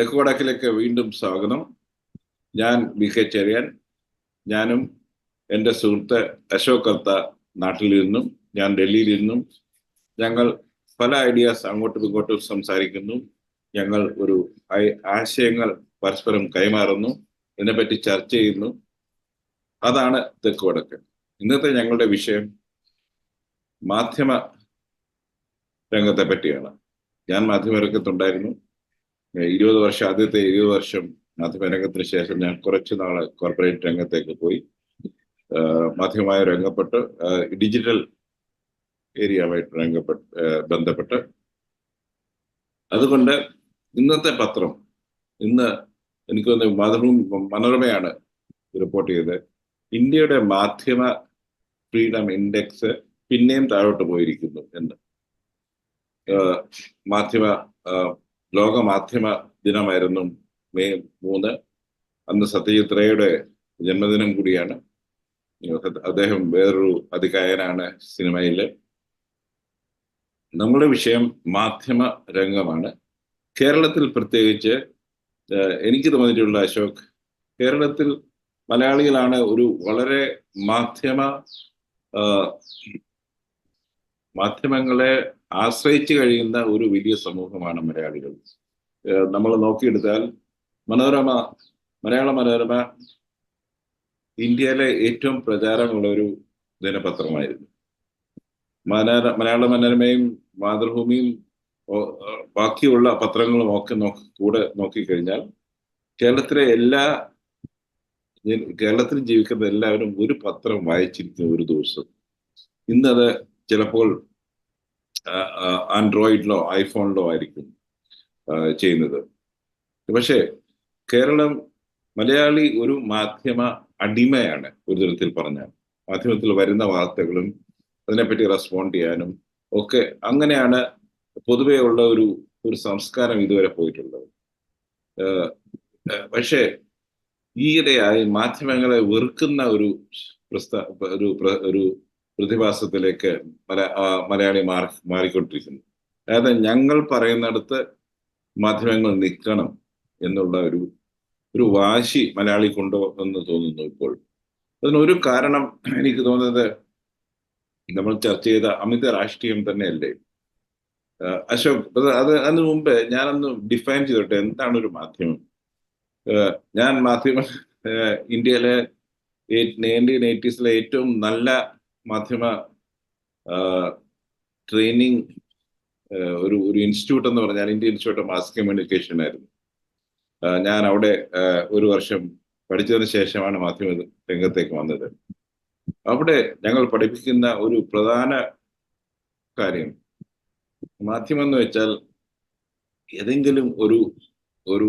തെക്ക് വടക്കിലേക്ക് വീണ്ടും സ്വാഗതം. ഞാൻ വി കെ ചെറിയാൻ. ഞാനും എന്റെ സുഹൃത്ത് അശോക് കർത്ത നാട്ടിൽ നിന്നും ഞാൻ ഡൽഹിയിൽ ഞങ്ങൾ പല ഐഡിയാസ് അങ്ങോട്ടും ഇങ്ങോട്ടും സംസാരിക്കുന്നു. ഞങ്ങൾ ഒരു ആശയങ്ങൾ പരസ്പരം കൈമാറുന്നു. ഇതിനെപ്പറ്റി ചർച്ച ചെയ്യുന്നു. അതാണ് തെക്ക് വടക്ക് ഇന്നത്തെ ഞങ്ങളുടെ വിഷയം മാധ്യമ രംഗത്തെ പറ്റിയാണ്. ഞാൻ മാധ്യമ രംഗത്തുണ്ടായിരുന്നു ഏഹ് ഇരുപത് വർഷം ആദ്യത്തെ ഇരുപത് വർഷം മാധ്യമ രംഗത്തിന് ശേഷം ഞാൻ കുറച്ച് നാൾ കോർപ്പറേറ്റ് രംഗത്തേക്ക് പോയി. മാധ്യമമായി രംഗപ്പെട്ട് ഡിജിറ്റൽ ഏരിയയുമായിട്ട് രംഗപ്പെട്ട് ബന്ധപ്പെട്ട്. അതുകൊണ്ട് ഇന്നത്തെ പത്രം ഇന്ന് എനിക്ക് തോന്നുന്നു മാതൃഭൂമി മനോരമയാണ് റിപ്പോർട്ട് ചെയ്തത്. ഇന്ത്യയുടെ മാധ്യമ ഫ്രീഡം ഇൻഡെക്സ് പിന്നെയും താഴോട്ട് പോയിരിക്കുന്നു എന്ന്. മാധ്യമ ലോക മാധ്യമ ദിനമായിരുന്നു മെയ് മൂന്ന്. അന്ന് സത്യജിത്രയുടെ ജന്മദിനം കൂടിയാണ്. അദ്ദേഹം വേറൊരു അതികായനാണ് സിനിമയിൽ നമ്മുടെ വിഷയം മാധ്യമ രംഗമാണ്. കേരളത്തിൽ പ്രത്യേകിച്ച് എനിക്ക് തോന്നിയിട്ടുള്ള അശോക് കേരളത്തിൽ മലയാളികളാണ് ഒരു വളരെ മാധ്യമ മാധ്യമങ്ങളെ ആശ്രയിച്ചു കഴിയുന്ന ഒരു വലിയ സമൂഹമാണ് മലയാളികൾ. നമ്മൾ നോക്കിയെടുത്താൽ മനോരമ മലയാള മനോരമ ഇന്ത്യയിലെ ഏറ്റവും പ്രചാരമുള്ള ഒരു ദിനപത്രമായിരുന്നു. മനോര മലയാള മനോരമയും മാതൃഭൂമിയും ബാക്കിയുള്ള പത്രങ്ങളും ഒക്കെ നോക്കി കൂടെ നോക്കിക്കഴിഞ്ഞാൽ കേരളത്തിലെ എല്ലാ കേരളത്തിൽ ജീവിക്കുന്ന എല്ലാവരും ഒരു പത്രം വായിച്ചിരിക്കുന്ന ഒരു ദിവസം. ഇന്നത് ചിലപ്പോൾ ആൻഡ്രോയിഡിലോ ഐഫോണിലോ ആയിരിക്കും ചെയ്യുന്നത്. പക്ഷേ കേരളം മലയാളി ഒരു മാധ്യമ അടിമയാണ് ഒരു തരത്തിൽ പറഞ്ഞാൽ. മാധ്യമത്തിൽ വരുന്ന വാർത്തകളും അതിനെപ്പറ്റി റെസ്പോണ്ട് ചെയ്യാനും ഒക്കെ അങ്ങനെയാണ് പൊതുവെ ഉള്ള ഒരു ഒരു സംസ്കാരം ഇതുവരെ പോയിട്ടുള്ളത്. പക്ഷേ ഈയിടെയായി മാധ്യമങ്ങളെ വെറുക്കുന്ന ഒരു പ്രസ്താ ഒരു ഒരു പ്രതിഭാസത്തിലേക്ക് മല മലയാളി മാറി മാറിക്കൊണ്ടിരിക്കുന്നു. അതായത് ഞങ്ങൾ പറയുന്നിടത്ത് മാധ്യമങ്ങൾ നിൽക്കണം എന്നുള്ള ഒരു ഒരു വാശി മലയാളി കൊണ്ടോ എന്ന് തോന്നുന്നു ഇപ്പോൾ. അതിനൊരു കാരണം എനിക്ക് തോന്നുന്നത് നമ്മൾ ചർച്ച ചെയ്ത അമിത രാഷ്ട്രീയം തന്നെയല്ലേ? അശോക് അത് അതിനു മുമ്പ് ഞാനൊന്ന് ഡിഫൈൻ ചെയ്തോട്ടെ എന്താണ് ഒരു മാധ്യമം ഞാൻ മാധ്യമ ഇന്ത്യയിലെ നയന്റീൻ എയ്റ്റീസിലെ ഏറ്റവും നല്ല മാധ്യമ ട്രെയിനിങ് ഒരു ഒരു ഇൻസ്റ്റിറ്റ്യൂട്ട് എന്ന് പറഞ്ഞാൽ Indian institute of mass communication ആയിരുന്നു. ഞാൻ അവിടെ ഒരു വർഷം പഠിച്ചതിന് ശേഷമാണ് മാധ്യമ രംഗത്തേക്ക് വന്നത്. അവിടെ ഞങ്ങൾ പഠിപ്പിക്കുന്ന ഒരു പ്രധാന കാര്യം മാധ്യമം എന്ന് വെച്ചാൽ ഏതെങ്കിലും ഒരു ഒരു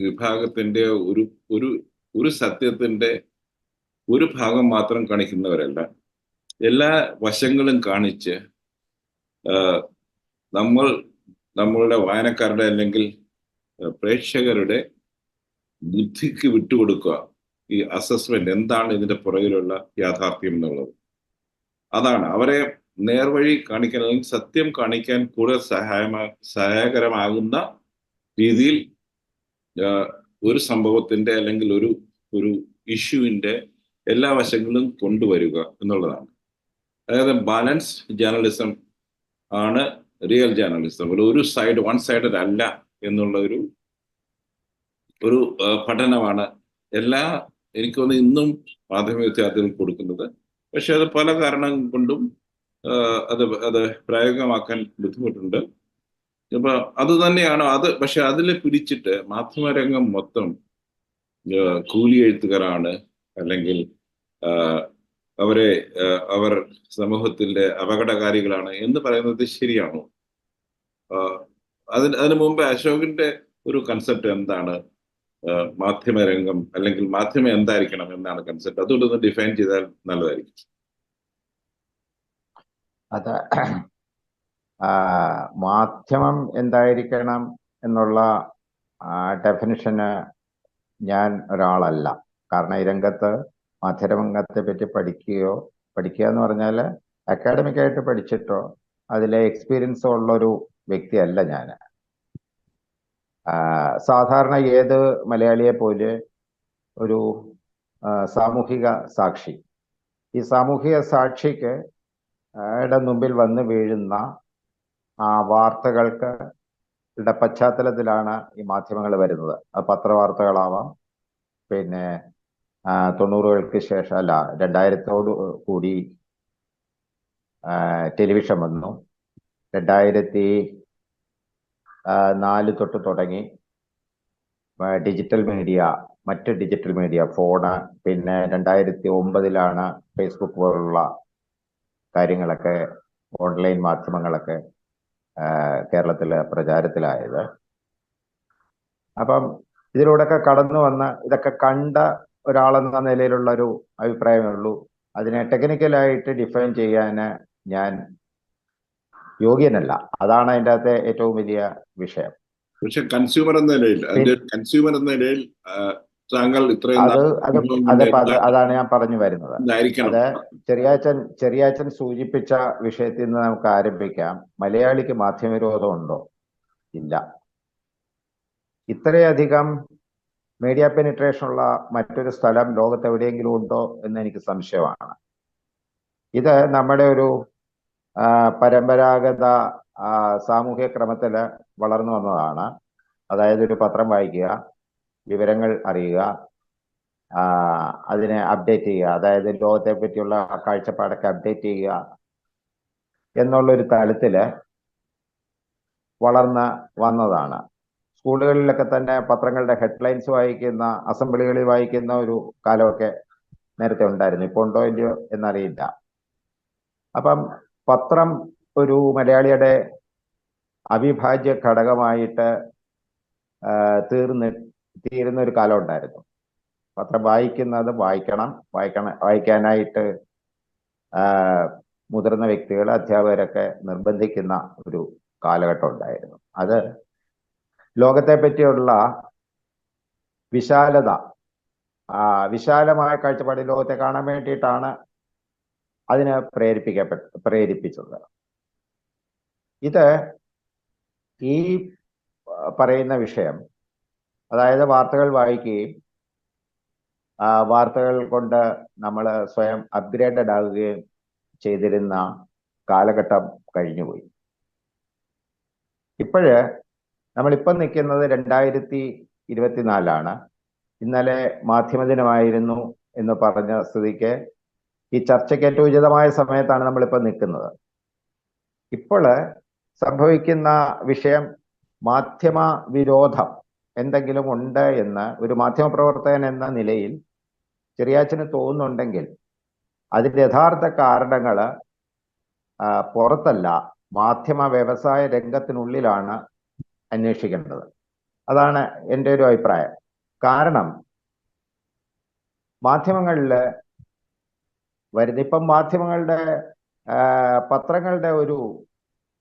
വിഭാഗത്തിന്റെ ഒരു ഒരു ഒരു സത്യത്തിന്റെ ഒരു ഭാഗം മാത്രം കാണിക്കുന്നവരല്ല. എല്ലാ വശങ്ങളും കാണിച്ച് നമ്മൾ നമ്മളുടെ വായനക്കാരുടെ അല്ലെങ്കിൽ പ്രേക്ഷകരുടെ ബുദ്ധിക്ക് വിട്ടുകൊടുക്കുക. ഈ അസസ്മെന്റ് എന്താണ് ഇതിന്റെ പുറകിലുള്ള യാഥാർത്ഥ്യം എന്നുള്ളത്. അതാണ്. അവരെ നേർവഴി കാണിക്കാൻ അല്ലെങ്കിൽ സത്യം കാണിക്കാൻ കൂടുതൽ സഹായമാ സഹായകരമാകുന്ന രീതിയിൽ ഒരു സംഭവത്തിന്റെ അല്ലെങ്കിൽ ഒരു ഒരു ഇഷ്യൂവിന്റെ എല്ലാ വശങ്ങളും കൊണ്ടുവരിക എന്നുള്ളതാണ്. അതായത് ബാലൻസ്ഡ് ജേർണലിസം ആണ് റിയൽ ജേർണലിസം. ഒരു ഒരു സൈഡ് വൺ സൈഡഡ് അല്ല എന്നുള്ള ഒരു ഒരു പഠനമാണ് എല്ലാ എനിക്ക് തോന്നുന്നു ഇന്നും മാധ്യമ വിദ്യാർത്ഥികൾ കൊടുക്കുന്നത്. പക്ഷെ അത് പല കാരണം കൊണ്ടും അത് അത് പ്രായോഗികമാക്കാൻ ബുദ്ധിമുട്ടുണ്ട്. അപ്പൊ അത് തന്നെയാണ് അത് പക്ഷെ അതിൽ പിടിച്ചിട്ട് മാധ്യമരംഗം മൊത്തം കൂലി എഴുത്തുകാരാണ് അല്ലെങ്കിൽ അവരെ അവർ സമൂഹത്തിന്റെ അപകടകാരികളാണ് എന്ന് പറയുന്നത് ശരിയാണോ? അതിന് അതിനു മുമ്പ് അശോകിന്റെ ഒരു കൺസെപ്റ്റ് എന്താണ്? മാധ്യമരംഗം അല്ലെങ്കിൽ മാധ്യമം എന്തായിരിക്കണം എന്നാണ് കൺസെപ്റ്റ് അതുകൊണ്ട് ഒന്ന് ഡിഫൈൻ ചെയ്താൽ നല്ലതായിരിക്കും. അത് മാധ്യമം എന്തായിരിക്കണം എന്നുള്ള ഡെഫിനിഷന് ഞാൻ ഒരാളല്ല. കാരണം ഈ രംഗത്ത് മാധ്യമരംഗത്തെ പറ്റി പഠിക്കുകയോ പഠിക്കുക എന്ന് പറഞ്ഞാൽ അക്കാഡമിക് ആയിട്ട് പഠിച്ചിട്ടോ അതിലെ എക്സ്പീരിയൻസ് ഉള്ള ഒരു വ്യക്തിയല്ല ഞാൻ. സാധാരണ ഏത് മലയാളിയെ പോലെ ഒരു സാമൂഹിക സാക്ഷി. ഈ സാമൂഹിക സാക്ഷിക്ക് മുമ്പിൽ വന്ന് വീഴുന്ന ആ വാർത്തകൾക്ക് പശ്ചാത്തലത്തിലാണ് ഈ മാധ്യമങ്ങൾ വരുന്നത്. അത് പത്രവാർത്തകളാവാം പിന്നെ തൊണ്ണൂറുകൾക്ക് ശേഷം അല്ല രണ്ടായിരത്തോട് കൂടി ടെലിവിഷൻ വന്നു. രണ്ടായിരത്തി നാല് തൊട്ട് തുടങ്ങി. ഡിജിറ്റൽ മീഡിയ മറ്റ് ഡിജിറ്റൽ മീഡിയ ഫോണ് പിന്നെ രണ്ടായിരത്തി ഒമ്പതിലാണ് ഫേസ്ബുക്ക് പോലുള്ള കാര്യങ്ങളൊക്കെ ഓൺലൈൻ മാധ്യമങ്ങളൊക്കെ കേരളത്തിൽ പ്രചാരത്തിലായത്. അപ്പം ഇതിലൂടെയൊക്കെ കടന്നു വന്ന ഇതൊക്കെ കണ്ട ഒരാളെന്ന നിലയിലുള്ള ഒരു അഭിപ്രായമേ ഉള്ളൂ. അതിനെ ടെക്നിക്കലായിട്ട് ഡിഫൈൻ ചെയ്യാൻ ഞാൻ യോഗ്യനല്ല. അതാണ് അതിന്റെ അകത്തെ ഏറ്റവും വലിയ വിഷയം. പക്ഷെ കൺസ്യൂമർ എന്ന നിലയിൽ കൺസ്യൂമർ എന്ന നിലയിൽ താങ്കൾ ഇത്രയും അത് അത് അത് അത് അതാണ് ഞാൻ പറഞ്ഞു വരുന്നത്. അത് ചെറിയാച്ചൻ ചെറിയാച്ചൻ സൂചിപ്പിച്ച വിഷയത്തിൽ നിന്ന് നമുക്ക് ആരംഭിക്കാം. മലയാളിക്ക് മാധ്യമവിരോധം ഉണ്ടോ? ഇല്ല. ഇത്രയധികം മീഡിയ പെനിട്രേഷൻ ഉള്ള മറ്റൊരു സ്ഥലം ലോകത്ത് എവിടെയെങ്കിലും ഉണ്ടോ എന്ന് എനിക്ക് സംശയമാണ്. ഇത് നമ്മുടെ ഒരു പരമ്പരാഗത സാമൂഹ്യ ക്രമത്തിൽ വളർന്നു വന്നതാണ്. അതായത് ഒരു പത്രം വായിക്കുക വിവരങ്ങൾ അറിയുക അതിനെ അപ്ഡേറ്റ് ചെയ്യുക അതായത് ലോകത്തെ പറ്റിയുള്ള കാഴ്ചപ്പാടൊക്കെ അപ്ഡേറ്റ് ചെയ്യുക എന്നുള്ളൊരു തലത്തിൽ വളർന്ന് വന്നതാണ്. സ്കൂളുകളിലൊക്കെ തന്നെ പത്രങ്ങളുടെ ഹെഡ്ലൈൻസ് വായിക്കുന്ന അസംബ്ലികളിൽ വായിക്കുന്ന ഒരു കാലമൊക്കെ നേരത്തെ ഉണ്ടായിരുന്നു. ഇപ്പോൾ ഉണ്ടോ ഇല്ലയോ എന്നറിയില്ല. അപ്പം പത്രം ഒരു മലയാളിയുടെ അവിഭാജ്യ ഘടകമായിട്ട് തീർന്ന് തീരുന്ന ഒരു കാലം ഉണ്ടായിരുന്നു. പത്രം വായിക്കുന്നത് വായിക്കണം വായിക്കണം വായിക്കാനായിട്ട് മുതിർന്ന വ്യക്തികൾ അധ്യാപകരൊക്കെ നിർബന്ധിക്കുന്ന ഒരു കാലഘട്ടം ഉണ്ടായിരുന്നു. അത് ലോകത്തെ പറ്റിയുള്ള വിശാലത വിശാലമായ കാഴ്ചപ്പാട് ലോകത്തെ കാണാൻ വേണ്ടിയിട്ടാണ് അതിന് പ്രേരിപ്പിക്കപ്പെട്ട പ്രേരിപ്പിച്ചത്. ഇത് ഈ പറയുന്ന വിഷയം അതായത് വാർത്തകൾ വായിക്കുകയും വാർത്തകൾ കൊണ്ട് നമ്മൾ സ്വയം അപ്ഗ്രേഡഡ് ആകുകയും ചെയ്തിരുന്ന കാലഘട്ടം കഴിഞ്ഞുപോയി. ഇപ്പോഴ് നമ്മളിപ്പം നിൽക്കുന്നത് രണ്ടായിരത്തി ഇരുപത്തിനാലാണ് ഇന്നലെ മാധ്യമദിനമായിരുന്നു എന്ന് പറഞ്ഞ സ്ഥിതിക്ക് ഈ ചർച്ചയ്ക്ക് ഏറ്റവും ഉചിതമായ സമയത്താണ് നമ്മളിപ്പോൾ നിൽക്കുന്നത്. ഇപ്പോൾ സംഭവിക്കുന്ന വിഷയം മാധ്യമ വിരോധം എന്തെങ്കിലും ഉണ്ട് എന്ന് ഒരു മാധ്യമ പ്രവർത്തകൻ എന്ന നിലയിൽ ചെറിയാച്ചന് തോന്നുന്നുണ്ടെങ്കിൽ അതിന്റെ യഥാർത്ഥ കാരണങ്ങൾ പുറത്തല്ല. മാധ്യമ വ്യവസായ രംഗത്തിനുള്ളിലാണ് അന്വേഷിക്കേണ്ടത്. അതാണ് എന്റെ ഒരു അഭിപ്രായം. കാരണം മാധ്യമങ്ങളിൽ വരുന്ന ഇപ്പം മാധ്യമങ്ങളുടെ പത്രങ്ങളുടെ ഒരു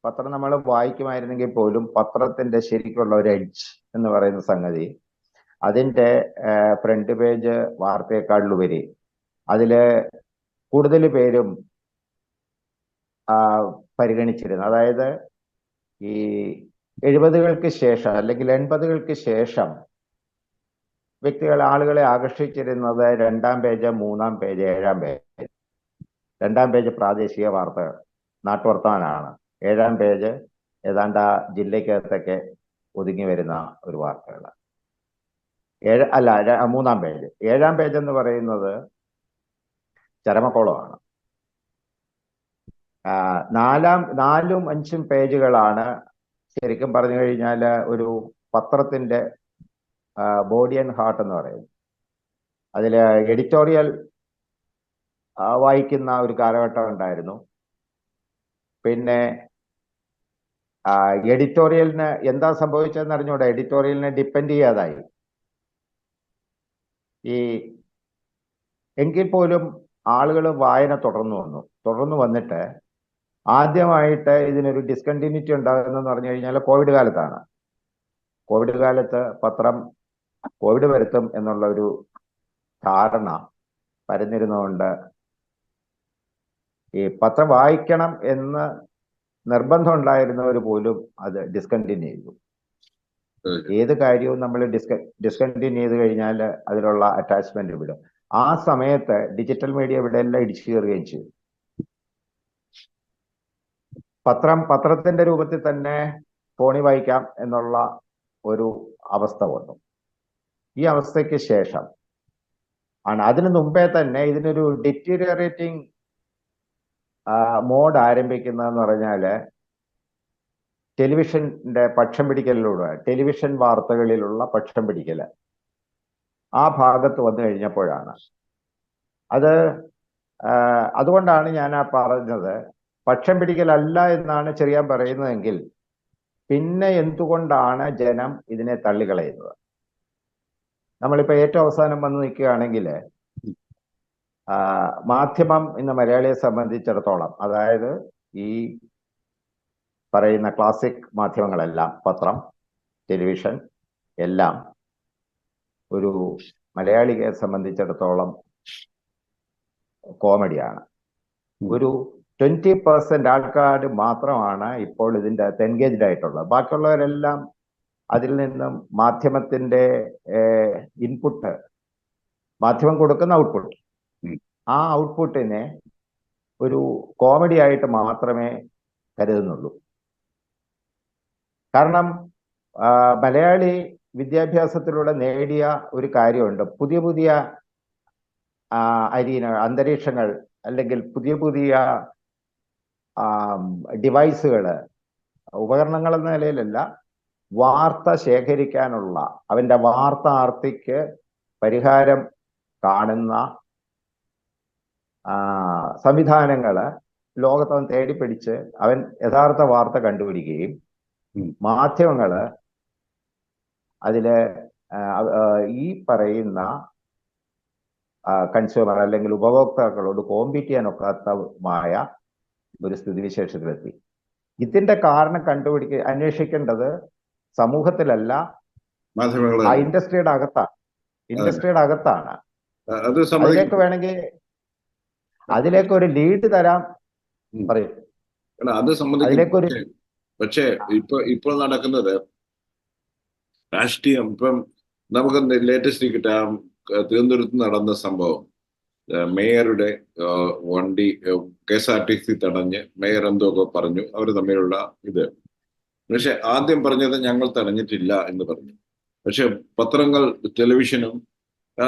പത്രം നമ്മൾ വായിക്കുമായിരുന്നെങ്കിൽ പോലും പത്രത്തിന്റെ ശരിക്കുള്ള ഒരു എഡ്ജ് എന്ന് പറയുന്ന സംഗതി അതിന്റെ ഫ്രണ്ട് പേജ് വാർത്തയെക്കാളിലുപരി അതിൽ കൂടുതൽ പേരും പരിഗണിച്ചിരുന്നു. അതായത് ഈ എഴുപതുകൾക്ക് ശേഷം അല്ലെങ്കിൽ എൺപതുകൾക്ക് ശേഷം വ്യക്തികൾ ആളുകളെ ആകർഷിച്ചിരുന്നത് രണ്ടാം പേജ് മൂന്നാം പേജ് ഏഴാം പേജ്. രണ്ടാം പേജ് പ്രാദേശിക വാർത്തകൾ നാട്ടുവർത്തമാനാണ്. ഏഴാം പേജ് ഏതാണ്ട് ആ ജില്ലയ്ക്കകത്തൊക്കെ ഒതുങ്ങി വരുന്ന ഒരു വാർത്തകൾ ഏഴ് അല്ല മൂന്നാം പേജ്. ഏഴാം പേജ് എന്ന് പറയുന്നത് ചരമക്കോളമാണ്. നാലാം നാലും അഞ്ചും പേജുകളാണ് ശരിക്കും പറഞ്ഞു കഴിഞ്ഞാൽ ഒരു പത്രത്തിന്റെ ബോഡി ആൻഡ് ഹാർട്ട് എന്ന് പറയുന്നത് അതിൽ എഡിറ്റോറിയൽ വായിക്കുന്ന ഒരു കാലഘട്ടം ഉണ്ടായിരുന്നു. പിന്നെ എഡിറ്റോറിയലിന് എന്താ സംഭവിച്ചതെന്ന് അറിഞ്ഞൂടെ? എഡിറ്റോറിയലിനെ ഡിപ്പെൻഡ് ചെയ്യാതായി. ഈ എങ്കിൽ പോലും ആളുകൾ വായന തുടർന്നു വന്നു. തുടർന്നു വന്നിട്ട് ആദ്യമായിട്ട് ഇതിനൊരു ഡിസ്കണ്ടിന്യൂറ്റി ഉണ്ടാകുന്നതെന്ന് പറഞ്ഞു കഴിഞ്ഞാൽ കോവിഡ് കാലത്താണ്. കോവിഡ് കാലത്ത് പത്രം കോവിഡ് വരുത്തും എന്നുള്ള ഒരു ധാരണ പരന്നിരുന്നുകൊണ്ട് ഈ പത്രം വായിക്കണം എന്ന് നിർബന്ധം ഉണ്ടായിരുന്നവർ പോലും അത് ഡിസ്കണ്ടിന്യൂ ചെയ്തു. ഏത് കാര്യവും നമ്മൾ ഡിസ്ക ഡിസ്കണ്ടിന്യൂ ചെയ്ത് കഴിഞ്ഞാൽ അതിലുള്ള അറ്റാച്ച്മെന്റ് വിടും. ആ സമയത്ത് ഡിജിറ്റൽ മീഡിയ ഇവിടെ എല്ലാം ഇടിച്ചു കയറുകയും ചെയ്തു. പത്രം പത്രത്തിന്റെ രൂപത്തിൽ തന്നെ ഫോണിൽ വായിക്കാം എന്നുള്ള ഒരു അവസ്ഥ വന്നു. ഈ അവസ്ഥയ്ക്ക് ശേഷം ആണ്. അതിനു മുമ്പേ തന്നെ ഇതിനൊരു ഡിറ്റീരിയറേറ്റിംഗ് മോഡ് ആരംഭിക്കുന്നതെന്ന് പറഞ്ഞാൽ ടെലിവിഷന്റെ പക്ഷം പിടിക്കലിലൂടെ ടെലിവിഷൻ വാർത്തകളിലുള്ള പക്ഷം പിടിക്കൽ ആ ഭാഗത്ത് വന്നു കഴിഞ്ഞപ്പോഴാണ്. അത് അതുകൊണ്ടാണ് ഞാൻ ആ പറഞ്ഞത് പക്ഷം പിടിക്കലല്ല എന്നാണ് ചെറിയാൻ പറയുന്നതെങ്കിൽ പിന്നെ എന്തുകൊണ്ടാണ് ജനം ഇതിനെ തള്ളിക്കളയുന്നത്? നമ്മളിപ്പോൾ ഏറ്റവും അവസാനം വന്ന് നിൽക്കുകയാണെങ്കിൽ മാധ്യമം ഇന്ന് മലയാളിയെ സംബന്ധിച്ചിടത്തോളം അതായത് ഈ പറയുന്ന ക്ലാസിക് മാധ്യമങ്ങളെല്ലാം പത്രം ടെലിവിഷൻ എല്ലാം ഒരു മലയാളിയെ സംബന്ധിച്ചിടത്തോളം കോമഡിയാണ്. ഒരു ട്വന്റി പെർസെന്റ് ആൾക്കാർ മാത്രമാണ് ഇപ്പോൾ ഇതിന്റെ അകത്ത് എൻഗേജ്ഡ് ആയിട്ടുള്ളത്. ബാക്കിയുള്ളവരെല്ലാം അതിൽ നിന്നും മാധ്യമത്തിന്റെ ഇൻപുട്ട് മാധ്യമം കൊടുക്കുന്ന ഔട്ട്പുട്ട് ആ ഔട്ട്പുട്ടിനെ ഒരു കോമഡി ആയിട്ട് മാത്രമേ കരുതുന്നുള്ളൂ. കാരണം മലയാളി വിദ്യാഭ്യാസത്തിലൂടെ നേടിയ ഒരു കാര്യമുണ്ട്. പുതിയ പുതിയ അരീന അന്തരീക്ഷങ്ങൾ അല്ലെങ്കിൽ പുതിയ പുതിയ ഡിവൈസുകൾ ഉപകരണങ്ങൾ എന്ന നിലയിലല്ല വാർത്ത ശേഖരിക്കാനുള്ള അവന്റെ വാർത്ത ആർത്തിക്ക് പരിഹാരം കാണുന്ന സംവിധാനങ്ങൾ ലോകത്തവൻ തേടിപ്പിടിച്ച് അവൻ യഥാർത്ഥ വാർത്ത കണ്ടുപിടിക്കുകയും മാധ്യമങ്ങൾ മാധ്യമങ്ങൾ അതിൽ ഈ പറയുന്ന കൺസ്യൂമർ അല്ലെങ്കിൽ ഉപഭോക്താക്കളോട് കോമ്പീറ്റ് ചെയ്യാനൊക്കാത്തമായ ഒരു സ്ഥിതിവിശേഷത്തിലെത്തി ഇതിന്റെ കാരണം കണ്ടുപിടിക്ക അന്വേഷിക്കേണ്ടത് സമൂഹത്തിലല്ല ആ ഇൻഡസ്ട്രിയുടെ അകത്താണ് ഇൻഡസ്ട്രിയുടെ അകത്താണ് അത് അതിലേക്ക് വേണമെങ്കിൽ അതിലേക്ക് ഒരു ലീഡ് തരാം. പറയും. അത് സംബന്ധിച്ച് പക്ഷേ- ഇപ്പൊ ഇപ്പോൾ നടക്കുന്നത് രാഷ്ട്രീയം. ഇപ്പം നമുക്ക് ലേറ്റസ്റ്റ് കിട്ടാം തിരുവനന്തപുരത്ത് നടന്ന സംഭവം. മേയറുടെ വണ്ടി K S R T C തടഞ്ഞ് മേയർ എന്തൊക്കെ പറഞ്ഞു. അവർ തമ്മിലുള്ള ഇത്. പക്ഷെ ആദ്യം പറഞ്ഞത് ഞങ്ങൾ തടഞ്ഞിട്ടില്ല എന്ന് പറഞ്ഞു. പക്ഷെ പത്രങ്ങൾ ടെലിവിഷനും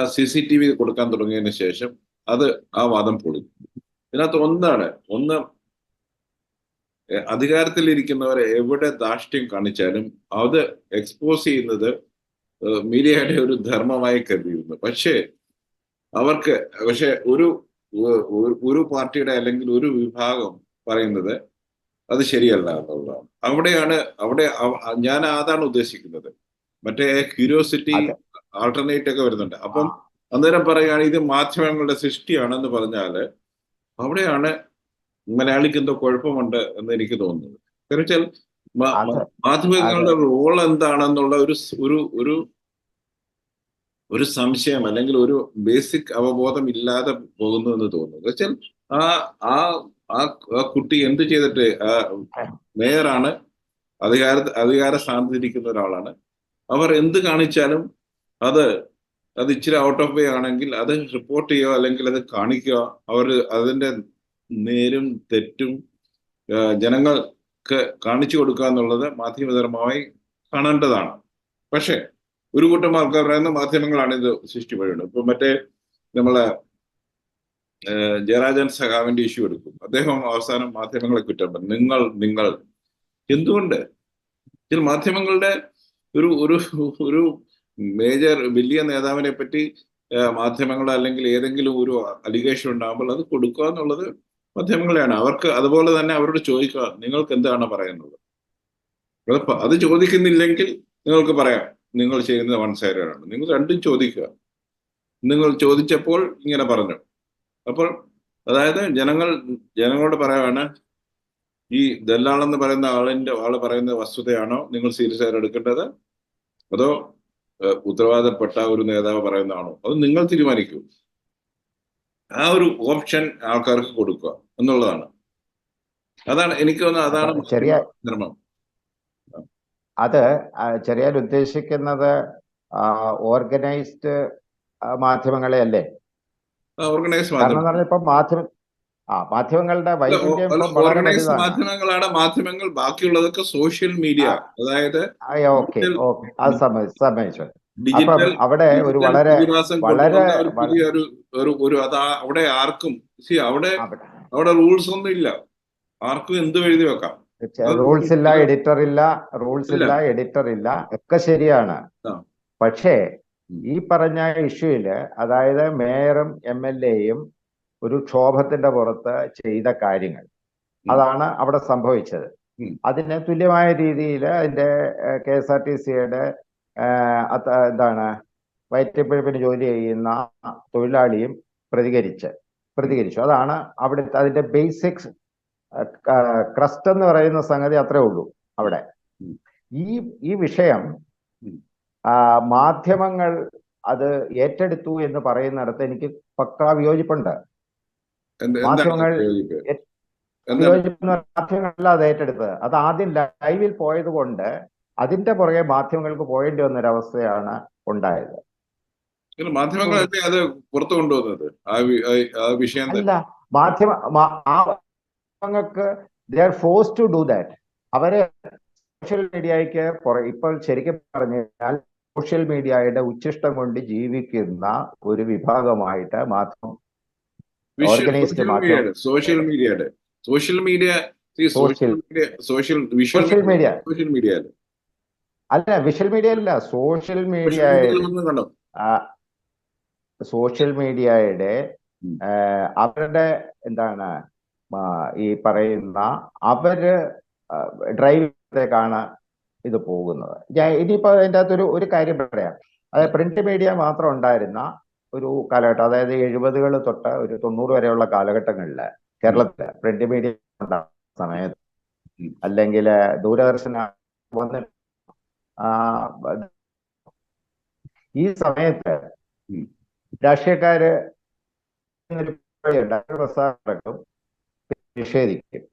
സി സി ടി വി കൊടുക്കാൻ തുടങ്ങിയതിന് ശേഷം അത് ആ വാദം പൊളിഞ്ഞു ഇതിനകത്ത് ഒന്നാണ് ഒന്ന് അധികാരത്തിലിരിക്കുന്നവരെ എവിടെ ധാർഷ്ട്യം കാണിച്ചാലും അത് എക്സ്പോസ് ചെയ്യുന്നത് മീഡിയയുടെ ഒരു ധർമ്മമായി കരുതിയിരുന്നു. പക്ഷേ അവർക്ക് പക്ഷെ ഒരു ഒരു- പാർട്ടിയുടെ അല്ലെങ്കിൽ ഒരു വിഭാഗം പറയുന്നത് അത് ശരിയല്ല എന്നുള്ളതാണ്. അവിടെയാണ് അവിടെ ഞാൻ അതാണ് ഉദ്ദേശിക്കുന്നത്. മറ്റേ ക്യൂരിയോസിറ്റി ആൾട്ടർനേറ്റ് ഒക്കെ വരുന്നുണ്ട്. അപ്പം അന്നേരം പറയുകയാണ് ഇത് മാധ്യമങ്ങളുടെ സൃഷ്ടിയാണെന്ന് പറഞ്ഞാൽ അവിടെയാണ് മലയാളിക്ക് എന്തോ കുഴപ്പമുണ്ട് എന്ന് എനിക്ക് തോന്നുന്നത്. കാരണം വെച്ചാൽ മാധ്യമങ്ങളുടെ റോൾ എന്താണെന്നുള്ള ഒരു ഒരു ഒരു സംശയം അല്ലെങ്കിൽ ഒരു ബേസിക് അവബോധം ഇല്ലാതെ പോകുന്നു എന്ന് തോന്നുന്നു. വെച്ചാൽ ആ ആ ആ കുട്ടി എന്ത് ചെയ്തിട്ട് മേയറാണ് അധികാര അധികാര സ്ഥാനത്തിരിക്കുന്ന ഒരാളാണ്. അവർ എന്ത് കാണിച്ചാലും അത് അത് ഇച്ചിരി ഔട്ട് ഓഫ് വേ ആണെങ്കിൽ അത് റിപ്പോർട്ട് ചെയ്യുക അല്ലെങ്കിൽ അത് കാണിക്കുക. അവർ അതിന്റെ നേരും തെറ്റും ജനങ്ങൾക്ക് കാണിച്ചു കൊടുക്കുക എന്നുള്ളത് മാധ്യമധർമ്മമായി കാണേണ്ടതാണ്. പക്ഷേ ഒരു കൂട്ടം ആൾക്കാർ പറയുന്ന മാധ്യമങ്ങളാണ് ഇത് സൃഷ്ടിപ്പെടുന്നത് ഇപ്പൊ മറ്റേ നമ്മളെ ജയരാജൻ സഖാവിന്റെ ഇഷ്യൂ എടുക്കും. അദ്ദേഹം അവസാനം മാധ്യമങ്ങളെ കുറ്റം പറഞ്ഞു നിങ്ങൾ നിങ്ങൾ. എന്തുകൊണ്ട്? ഇതിൽ മാധ്യമങ്ങളുടെ ഒരു ഒരു ഒരു മേജർ വലിയ നേതാവിനെ പറ്റി മാധ്യമങ്ങൾ അല്ലെങ്കിൽ ഏതെങ്കിലും ഒരു അലിഗേഷൻ ഉണ്ടാകുമ്പോൾ അത് കൊടുക്കുക എന്നുള്ളത് മാധ്യമങ്ങളെയാണ്. അവർക്ക് അതുപോലെ തന്നെ അവരോട് ചോദിക്കുക നിങ്ങൾക്ക് എന്താണ് പറയുന്നത്? അത് ചോദിക്കുന്നില്ലെങ്കിൽ നിങ്ങൾക്ക് പറയാം. നിങ്ങൾ ചെയ്യുന്നത് വൺ സൈഡഡ് ആണ്. നിങ്ങൾ രണ്ടും ചോദിക്കുക. നിങ്ങൾ ചോദിച്ചപ്പോൾ ഇങ്ങനെ പറഞ്ഞു. അപ്പോൾ അതായത് ജനങ്ങൾ ജനങ്ങളോട് പറയാണ് ഈ ദല്ലാളെന്ന് പറയുന്ന ആളിന്റെ ആൾ പറയുന്ന വസ്തുതയാണോ നിങ്ങൾ സീരിയസ് ആയിട്ട് എടുക്കേണ്ടത്? അതോ ഉത്തരവാദപ്പെട്ട ഒരു നേതാവ് പറയുന്നതാണോ? അത് നിങ്ങൾ തീരുമാനിക്കൂ. ആ ഒരു ഓപ്ഷൻ ആൾക്കാർക്ക് കൊടുക്കുക എന്നുള്ളതാണ്. അതാണ് എനിക്ക് തോന്നുന്നത് അതാണ് ധർമ്മം. അത് ചെറിയ ചെറിയാൻ ഉദ്ദേശിക്കുന്നത് ഓർഗനൈസ്ഡ് മാധ്യമങ്ങളെ അല്ലേ ഓർഗനൈസ് ഇപ്പൊ മാധ്യമ ആ മാധ്യമങ്ങളുടെ ഓർഗനൈസ് മാധ്യമങ്ങളാണ് മാധ്യമങ്ങൾ ബാക്കിയുള്ളതൊക്കെ സോഷ്യൽ മീഡിയ. അതായത് ഓക്കെ ഓക്കെ. അത് സമ്മതിച്ചു. ഡിജിറ്റൽ അവിടെ ഒരു വളരെ വളരെ ഒരു ഒരു ഒരു അവിടെ ആർക്കും അവിടെ അവിടെ റൂൾസ് ഒന്നും ഇല്ല. ആർക്കും എന്ത് എഴുതി വെക്കാം? അത് റൂൾസ് ഇല്ല എഡിറ്റർ ഇല്ല റൂൾസ് ഇല്ല. എഡിറ്റർ ഇല്ല ഒക്കെ ശരിയാണ്. പക്ഷേ ഈ പറഞ്ഞ ഇഷ്യൂയിൽ അതായത് മേയറും എം എൽ എയും ഒരു ക്ഷോഭത്തിന്റെ പുറത്ത് ചെയ്ത കാര്യങ്ങൾ അതാണ് അവിടെ സംഭവിച്ചത്. അതിന് തുല്യമായ രീതിയിൽ അതിന്റെ കെ എസ് ആർ ടി സിയുടെ എന്താണ് വയറ്റിപ്പിഴപ്പിന് ജോലി ചെയ്യുന്ന തൊഴിലാളിയും പ്രതികരിച്ച് പ്രതികരിച്ചു. അതാണ് അവിടെ അതിന്റെ ബേസിക്സ് ക്രസ്റ്റ് എന്ന് പറയുന്ന സംഗതി അത്രേ ഉള്ളൂ അവിടെ. ഈ ഈ വിഷയം മാധ്യമങ്ങൾ അത് ഏറ്റെടുത്തു എന്ന് പറയുന്നിടത്ത് എനിക്ക് പക്കാ വിയോജിപ്പുണ്ട്. മാധ്യമങ്ങൾ മാധ്യമങ്ങളല്ല അത് ഏറ്റെടുത്തത്. അത് ആദ്യം ലൈവിൽ പോയത് കൊണ്ട് അതിന്റെ പുറകെ മാധ്യമങ്ങൾക്ക് പോകേണ്ടി വന്നൊരവസ്ഥയാണ് ഉണ്ടായത്. മാധ്യമങ്ങൾ അത് പുറത്തു കൊണ്ടുവന്നത്? ആ വിഷയം അല്ല മാധ്യമ ആ മാധ്യമങ്ങൾക്ക് they are force to do that അവരെ സോഷ്യൽ മീഡിയയ്ക്ക് ഇപ്പോൾ ശരിക്കും പറഞ്ഞു കഴിഞ്ഞാൽ സോഷ്യൽ മീഡിയയുടെ ഉച്ചിഷ്ടം കൊണ്ട് ജീവിക്കുന്ന ഒരു വിഭാഗമായിട്ട് മാത്രം ഓർഗനൈസ്ഡ് സോഷ്യൽ മീഡിയയുടെ social media social media social social media social media അല്ല വിഷ്വൽ മീഡിയ അല്ല സോഷ്യൽ മീഡിയ സോഷ്യൽ മീഡിയയുടെ അവരുടെ എന്താണ് ഈ പറയുന്ന അവർ ഡ്രൈവിലേക്കാണ് ഇത് പോകുന്നത് ഞാൻ അതിന്റെ അകത്തൊരു ഒരു കാര്യം പറയാം അതായത് പ്രിന്റ് മീഡിയ മാത്രം ഉണ്ടായിരുന്ന ഒരു കാലഘട്ടം അതായത് എഴുപതുകൾ തൊട്ട് ഒരു തൊണ്ണൂറ് വരെയുള്ള കാലഘട്ടങ്ങളിൽ കേരളത്തിൽ പ്രിന്റ് മീഡിയ സമയത്ത്. അല്ലെങ്കിൽ ദൂരദർശന ഈ സമയത്ത്. രാഷ്ട്രീയക്കാര് ഒരു നിഷേധിക്കും.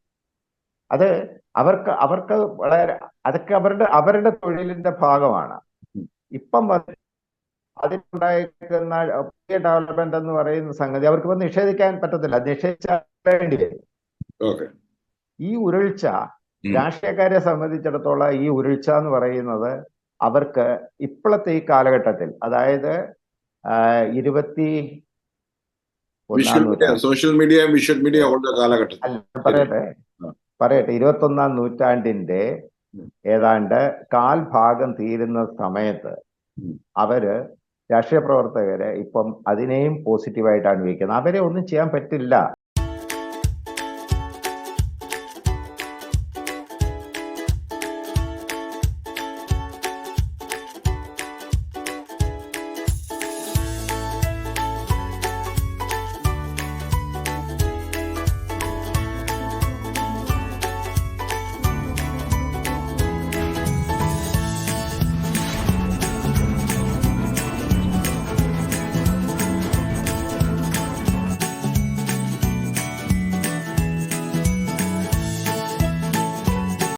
അത് അവർക്ക് അവർക്ക് വളരെ അതൊക്കെ അവരുടെ അവരുടെ തൊഴിലിന്റെ ഭാഗമാണ്. ഇപ്പം വന്ന് അതിനുണ്ടായിരിക്കുന്ന പുതിയ ഡെവലപ്മെന്റ് എന്ന് പറയുന്ന സംഗതി അവർക്ക് ഇപ്പം നിഷേധിക്കാൻ പറ്റത്തില്ല. നിഷേധിച്ചാൽ വേണ്ടി വരും ഈ ഉരുൾച്ച. രാഷ്ട്രീയക്കാരെ സംബന്ധിച്ചിടത്തോളം ഈ ഉരുൾച്ച എന്ന് പറയുന്നത് അവർക്ക് ഇപ്പോഴത്തെ ഈ കാലഘട്ടത്തിൽ അതായത് ഇരുപത്തി ഒന്നാം വിഷ്വൽ മീഡിയ നൂറ്റാണ്ട് സോഷ്യൽ മീഡിയ വിഷ്വൽ മീഡിയ കാലഘട്ടത്തിൽ. അല്ല പറയട്ടെ? ഇരുപത്തി പറയട്ടെ ഇരുപത്തൊന്നാം നൂറ്റാണ്ടിന്റെ. ഏതാണ്ട് കാൽ ഭാഗം തീരുന്ന സമയത്ത്. അവർ രാഷ്ട്രീയ പ്രവർത്തകരെ ഇപ്പം അതിനെയും പോസിറ്റീവായിട്ടാണ് വിളിക്കുന്നത്. അവരെ ഒന്നും ചെയ്യാൻ പറ്റില്ല.